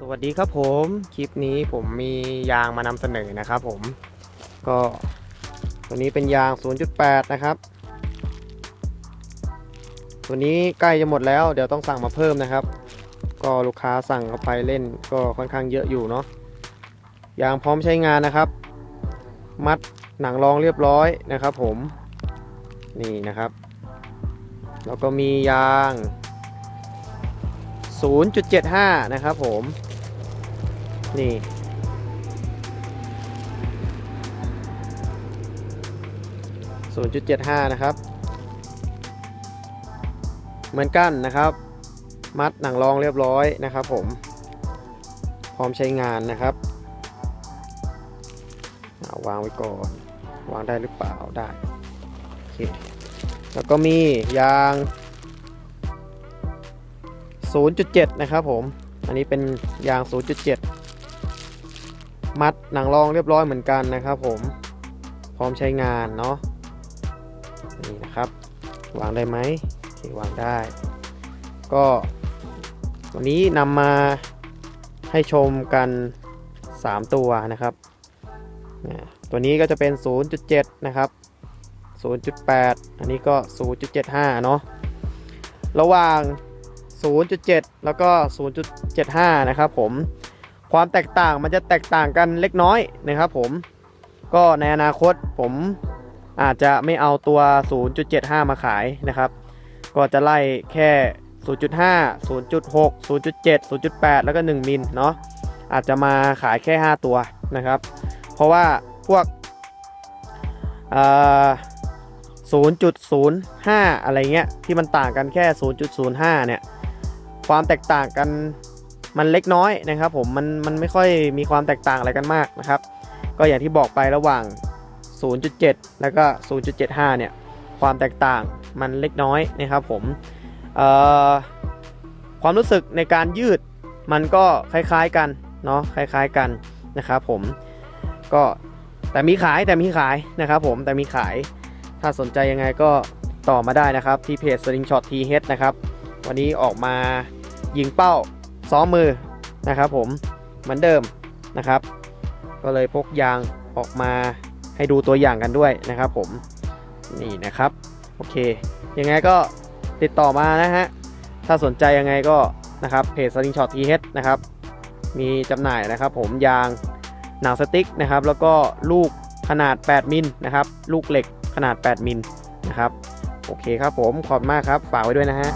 สวัสดีครับผมคลิปนี้ผมมียางมานำเสนอนะครับผมก็ตัวนี้เป็นยาง 0.8 นะครับ ตัวนี้ใกล้จะหมดแล้ว เดี๋ยวต้องสั่งมาเพิ่มนะครับ ก็ลูกค้าสั่งเข้าไปเล่นก็ค่อนข้างเยอะอยู่เนาะยางพร้อมใช้งานนะครับ มัดหนังรองเรียบร้อยนะครับ ผมนี่นะครับ แล้วก็มียาง 0.75 นะครับผม นี่ 0.75 นะครับ เหมือนกันนะครับ มัดหนังรองเรียบร้อยนะครับผม พร้อมใช้งานนะครับอ่าวางไว้ก่อน วางได้หรือเปล่าได้โอเคแล้วก็มียาง 0.7 นะครับผม อันนี้เป็นยาง 0.7 มัดหนังรองเรียบร้อยเหมือนกันนะครับผมพร้อมใช้งานเนาะนี่นะครับวางได้ไหมวางได้ ก็วันนี้นำมาให้ชมกัน 3 ตัวนะครับนะตัวนี้ก็จะเป็น 0.7 นะครับ 0.8 อันนี้ก็ 0.75 เนาะระหว่าง 0.7 แล้วก็ 0.75 นะครับผม ความแตกต่างมันจะแตกต่างกันเล็กน้อยนะครับผมก็ในอนาคตผมอาจจะไม่เอาตัว 0.75 มาขายนะครับ ก็จะไล่แค่ 0.5 0.6 0.7 0.8 แล้วก็ 1 มิลเนาะอาจจะมาขายแค่ 5 ตัวนะครับ เพราะว่าพวก 0.05 อะไรเงี้ยที่มันต่างกันแค่ 0.05 เนี่ย ความแตกต่างกัน มันเล็กน้อยนะครับผมมันมันไม่ค่อยมีความแตกต่างอะไรกันมากนะครับ ก็อย่างที่บอกไประหว่าง 0.7 แล้วก็ 0.75 เนี่ยความแตกต่างมันเล็กน้อยนะครับผมความรู้สึกในการยืดมันก็คล้ายๆกันเนาะคล้ายๆกันนะครับผมก็แต่มีขายแต่มีขายนะครับผมแต่มีขายถ้าสนใจยังไงก็ต่อมาได้นะครับที่เพจ Slingshot TH นะครับ วันนี้ออกมายิงเป้า ซ้อมมือนะครับผมเหมือนเดิมนะครับ ก็เลยพกยางออกมาให้ดูตัวอย่างกันด้วยนะครับผมนี่นะครับโอเคยังไงก็ติดต่อมานะฮะถ้าสนใจยังไงก็นะครับเพจ Slingshot TH นะครับมีจำหน่ายนะครับ ผมยางหนังสติ๊กนะครับ แล้วก็ลูกขนาด 8 มิลนะครับลูกเหล็กขนาด 8 มิลนะครับ โอเคครับผม ขอบมากครับ ฝากไว้ด้วยนะฮะ